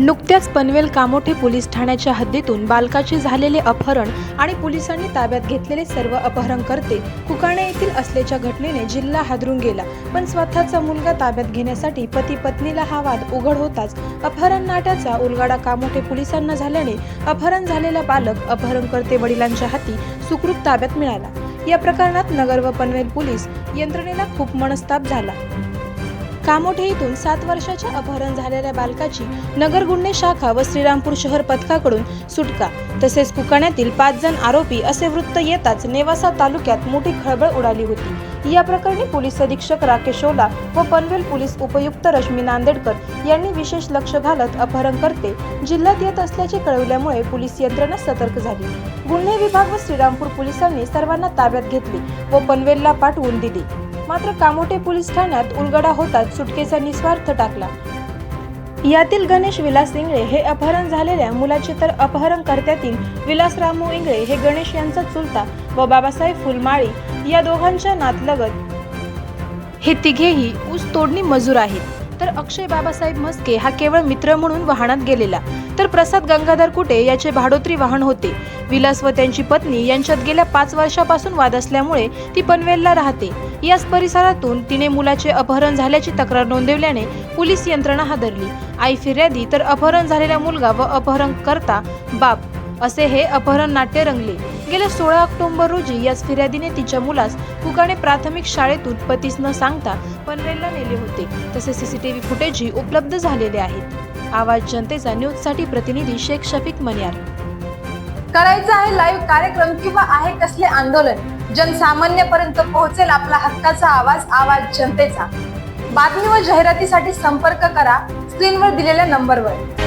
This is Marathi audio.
नुकत्याच पनवेल कामोठे पोलीस ठाण्याच्या हद्दीतून बालकाचे झालेले अपहरण आणि पोलिसांनी ताब्यात घेतलेले सर्व अपहरणकर्ते कुकाणे येथील असल्याच्या घटनेने जिल्हा हादरून गेला. पण स्वतःचा मुलगा ताब्यात घेण्यासाठी पती पत्नीला हा वाद उघड होताच अपहरण नाट्याचा उलगाडा कामोठे पोलिसांना झाल्याने अपहरण झालेला बालक अपहरणकर्ते वडिलांच्या हाती सुखरूप ताब्यात मिळाला. या प्रकरणात नगर व पनवेल पोलीस यंत्रणेला खूप मनस्ताप झाला. कामोठे येथून सात वर्षाच्या अपहरण झालेल्या बालकाची नगर गुन्हे शाखा व श्रीरामपूर शहर पथकाकडून सुटका. तसेच कुकाण्यातील पाच जण आरोपी असे वृत्त येताच नेवासा तालुक्यात मोठी खळबळ उडाली होती. या प्रकरणी पोलीस अधीक्षक राकेश ओला व पनवेल पोलीस उपयुक्त रश्मी नांदेडकर यांनी विशेष लक्ष घालत अपहरणकर्ते जिल्ह्यात येत असल्याचे कळवल्यामुळे पोलीस यंत्रणा सतर्क झाली. गुन्हे विभाग व श्रीरामपूर पोलिसांनी सर्वांना ताब्यात घेतले व पनवेलला पाठवून दिली. मात्र कामोटे पोलीस ठाण्यात उलगडा होताच सुटकेचा निस्वार्थ टाकला. यातील गणेश विलास इंगळे हे अपहरण झालेल्या मुलाचे तर अपहरणकर्त्यातील विलास रामू इंगळे हे गणेश यांचा चुलता व बाबासाहेब फुलमाळी या दोघांच्या नातलगत. हे तिघेही ऊस तोडणी मजूर आहेत. तर अक्षय बाबासाहेब मस्के हा केवळ मित्र म्हणून वाहनात गेलेला. तर प्रसाद गंगाधर कुटे याचे भाडोत्री वाहन होते. विलास व त्यांची पत्नी यांच्यात गेल्या पाच वर्षापासून वाद असल्यामुळे ती पनवेलला राहते. याच परिसरातून तिने मुलाचे अपहरण झाल्याची तक्रार नोंदवल्याने पोलीस यंत्रणा हादरली. आई फिर्यादी तर अपहरण झालेला मुलगा व अपहरणकर्ता बाप. असे हे अपहरण नाट्य रंगले. गेल्या सोळा ऑक्टोबर रोजी याच फिर्यादीने तिच्या मुलास कुकाणे प्राथमिक शाळेतून पतीस न सांगता पनवेलला नेले होते. तसे सीसीटीव्ही फुटेजही उपलब्ध झालेले आहेत. आवाज जनतेचा न्यूजसाठी प्रतिनिधी शेख शफीक मनियार. करायचं आहे लाईव्ह कार्यक्रम किंवा आहे कसले आंदोलन? जनसामान्यपर्यंत पोहोचेल आपला हक्काचा आवाज आवाज जनतेचा. बातमी व जाहिरातीसाठी संपर्क करा स्क्रीनवर दिलेल्या नंबरवर